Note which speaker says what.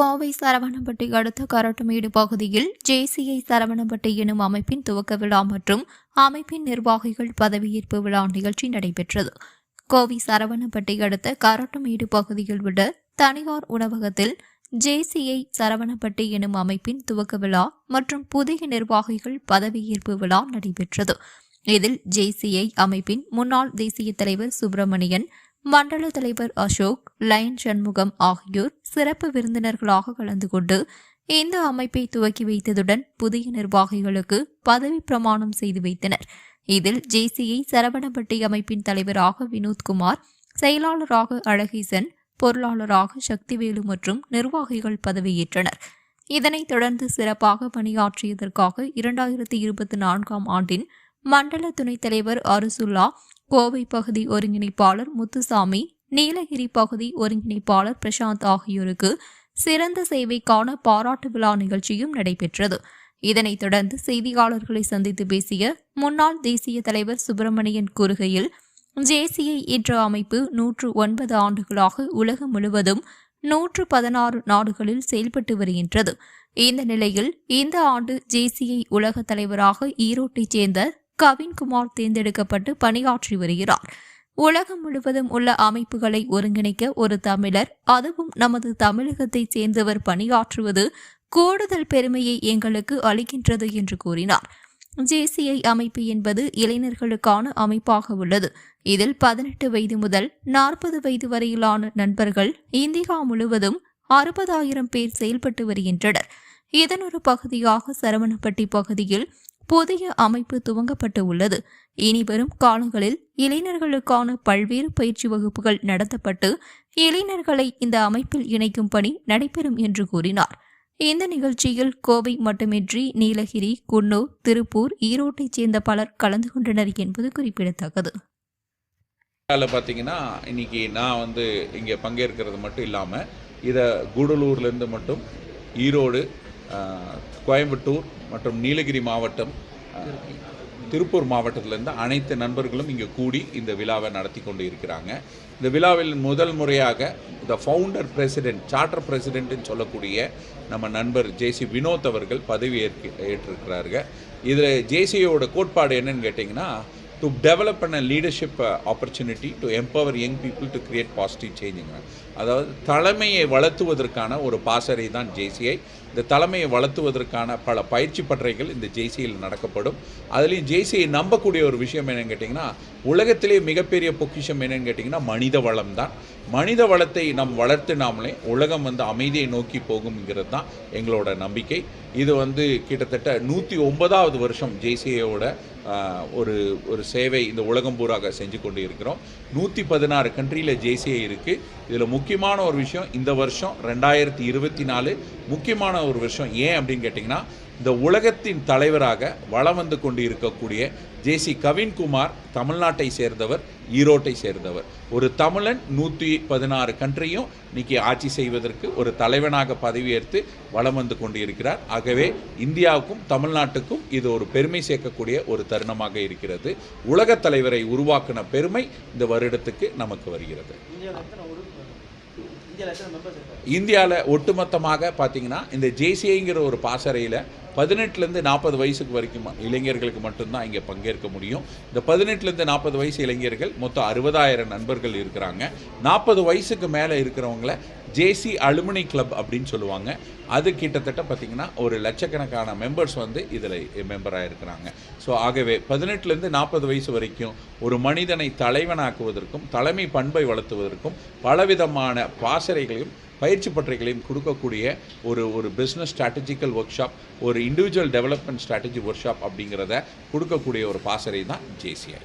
Speaker 1: கோவை சரவணம்பட்டி அடுத்த கரட்டுமேடு பகுதியில் ஜேசிஐ சரவணம்பட்டி எனும் அமைப்பின் துவக்க விழா மற்றும் அமைப்பின் நிர்வாகிகள் பதவியேற்பு விழா நிகழ்ச்சி நடைபெற்றது. கோவை சரவணம்பட்டி அடுத்த கரட்டுமேடு பகுதியில் உள்ள தனியார் உணவகத்தில் ஜேசிஐ சரவணப்பட்டி எனும் அமைப்பின் துவக்க விழா மற்றும் புதிய நிர்வாகிகள் பதவியேற்பு விழா நடைபெற்றது. இதில் ஜேசிஐ அமைப்பின் முன்னாள் தேசிய தலைவர் சுப்பிரமணியன் மண்டல தலைவர் அசோக் லயன் சண்முகம் ஆகியோர் சிறப்பு விருந்தினர்களாக கலந்து கொண்டு இந்த அமைப்பை துவக்கி வைத்ததுடன் புதிய நிர்வாகிகளுக்கு பதவி பிரமாணம் செய்து வைத்தனர். இதில் ஜேசிஐ சரவணப்பட்டி அமைப்பின் தலைவராக வினோத்குமார் செயலாளராக அழகீசன் பொருளாளராக சக்திவேலு மற்றும் நிர்வாகிகள் பதவியேற்றனர். இதனைத் தொடர்ந்து சிறப்பாக பணியாற்றியதற்காக இரண்டாயிரத்தி இருபத்தி நான்காம் ஆண்டின் மண்டல துணைத் தலைவர் அருசுல்லா கோவை பகுதி ஒருங்கிணைப்பாளர் முத்துசாமி நீலகிரி பகுதி ஒருங்கிணைப்பாளர் பிரசாந்த் ஆகியோருக்கு சிறந்த சேவைக்கான பாராட்டு விழா நிகழ்ச்சியும் நடைபெற்றது. இதனைத் தொடர்ந்து செய்தியாளர்களை சந்தித்து பேசிய முன்னாள் தேசிய தலைவர் சுப்பிரமணியன் கூறுகையில் ஜேசிஐ என்ற அமைப்பு நூற்று ஒன்பது ஆண்டுகளாக உலகம் முழுவதும் நூற்று பதினாறு நாடுகளில் செயல்பட்டு வருகின்றது. இந்த நிலையில் இந்த ஆண்டு ஜேசிஐ உலக தலைவராக ஈரோட்டைச் சேர்ந்த கவின்குமார் தேர்ந்தெடுக்கப்பட்டு பணியாற்றி வருகிறார். உலகம் முழுவதும் உள்ள அமைப்புகளை ஒருங்கிணைக்க ஒரு தமிழர் அதுவும் நமது தமிழகத்தைச் சேர்ந்தவர் பணியாற்றுவது கூடுதல் பெருமையை எங்களுக்கு அளிக்கின்றது என்று கூறினார். ஜேசிஐ அமைப்பு என்பது இளைஞர்களுக்கான அமைப்பாக உள்ளது. இதில் பதினெட்டு வயது முதல் நாற்பது வயது வரையிலான நண்பர்கள் இந்தியா முழுவதும் அறுபதாயிரம் பேர் செயல்பட்டு வருகின்றனர். இதன் ஒரு பகுதியாக சரவணப்பட்டி பகுதியில் புதிய அமைப்பு துவங்கப்பட்டு உள்ளது. இனி வரும் காலங்களில் இளைஞர்களுக்கான பல்வேறு பயிற்சி வகுப்புகள் நடத்தப்பட்டு இளைஞர்களை இந்த அமைப்பில் இணைக்கும் பணி நடைபெறும் என்று கூறினார். இந்த நிகழ்ச்சியில் கோவை மட்டுமின்றி நீலகிரி குன்னூர் திருப்பூர் ஈரோட்டைச் சேர்ந்த பலர் கலந்து கொண்டனர் என்பது குறிப்பிடத்தக்கது.
Speaker 2: அதில் பார்த்தீங்கன்னா இன்னைக்கு நான் வந்து இங்கே பங்கேற்கிறது மட்டும் இல்லாமல் இதை கூடலூர்லேருந்து மட்டும் ஈரோடு கோயம்புத்தூர் மற்றும் நீலகிரி மாவட்டம் திருப்பூர் மாவட்டத்திலேருந்து அனைத்து நண்பர்களும் இங்கே கூடி இந்த விழாவை நடத்தி கொண்டு இருக்கிறாங்க. இந்த விழாவில் முதல் முறையாக த ஃபவுண்டர் பிரசிடென்ட் சார்ட்டர் பிரசிடென்ட்னு சொல்லக்கூடிய நம்ம நண்பர் ஜேசி வினோத் அவர்கள் பதவி ஏற்க ஏற்றிருக்கிறார்கள். இதில் ஜேசியோட கோட்பாடு என்னன்னு கேட்டிங்கன்னா டு டெவலப் பண்ண leadership opportunity to empower young people to create positive சேஞ்சுங்க அதாவது தலைமையை வளர்த்துவதற்கான ஒரு பாசறை தான் ஜேசிஐ இந்த தலைமையை வளர்த்துவதற்கான பல பயிற்சி பட்டறைகள் இந்த ஜெய்சியில் நடக்கப்படும். அதுலேயும் ஜெய்சியை நம்பக்கூடிய ஒரு விஷயம் என்னென்னு கேட்டிங்கன்னா உலகத்திலே மிகப்பெரிய பொக்கிஷம் என்னென்னு கேட்டிங்கன்னா மனித வளம் தான். மனித வளத்தை நம் வளர்த்து நாமளே உலகம் வந்து அமைதியை நோக்கி போகும்ங்கிறது தான் எங்களோட நம்பிக்கை. இது வந்து கிட்டத்தட்ட நூற்றி ஒன்பதாவது வருஷம் ஜெய்சியோட ஒரு ஒரு சேவை இந்த உலகம் பூராக செஞ்சு கொண்டு இருக்கிறோம். நூற்றி பதினாறு கண்ட்ரியில் ஜேசிஐ இருக்குது இதில் முக்கியமான ஒரு விஷயம் இந்த வருஷம் ரெண்டாயிரத்தி இருபத்தி நாலு முக்கியமான ஒரு விஷயம் ஏன் அப்படின்னு கேட்டிங்கன்னா இந்த உலகத்தின் தலைவராக வலம் வந்து கொண்டு இருக்கக்கூடிய ஜேசி கவின்குமார் தமிழ்நாட்டை சேர்ந்தவர் ஈரோட்டை சேர்ந்தவர். ஒரு தமிழன் நூற்றி பதினாறு கண்ட்ரியும் இன்னைக்கு ஆட்சி செய்வதற்கு ஒரு தலைவனாக பதவியேற்று வலம் வந்து கொண்டு இருக்கிறார் ஆகவே இந்தியாவுக்கும் தமிழ்நாட்டுக்கும் இது ஒரு பெருமை சேர்க்கக்கூடிய ஒரு தருணமாக இருக்கிறது. உலகத் தலைவரை உருவாக்கின பெருமை இந்த வருடத்துக்கு நமக்கு வருகிறது. இந்தியாவில் ஒட்டுமொத்தமாக பார்த்தீங்கன்னா இந்த ஜேசிஐங்கிற ஒரு பாசறையில் பதினெட்டுலேருந்து நாற்பது வயசுக்கு வரைக்கும் இளைஞர்களுக்கு மட்டும்தான் இங்கே பங்கேற்க முடியும். இந்த பதினெட்டுலேருந்து நாற்பது வயசு இளைஞர்கள் மொத்தம் அறுபதாயிரம் நண்பர்கள் இருக்கிறாங்க. நாற்பது வயசுக்கு மேலே இருக்கிறவங்கள ஜேசி அலுமினி கிளப் அப்படின்னு சொல்லுவாங்க. அது கிட்டத்தட்ட பார்த்திங்கன்னா ஒரு லட்சக்கணக்கான மெம்பர்ஸ் வந்து இதில் மெம்பராக இருக்கிறாங்க ஸோ ஆகவே பதினெட்டுலேருந்து நாற்பது வயசு வரைக்கும் ஒரு மனிதனை தலைவனாக்குவதற்கும் தலைமை பண்பை வளர்த்துவதற்கும் பலவிதமான பாசறைகளையும் பயிற்சி பட்டறைகளையும் கொடுக்கக்கூடிய ஒரு ஒரு பிஸ்னஸ் ஸ்ட்ராட்டஜிக்கல் ஒர்க் ஷாப் ஒரு individual development strategy workshop அப்படிங்கிறத கொடுக்கக்கூடிய ஒரு பாசறை தான் ஜேசிஐ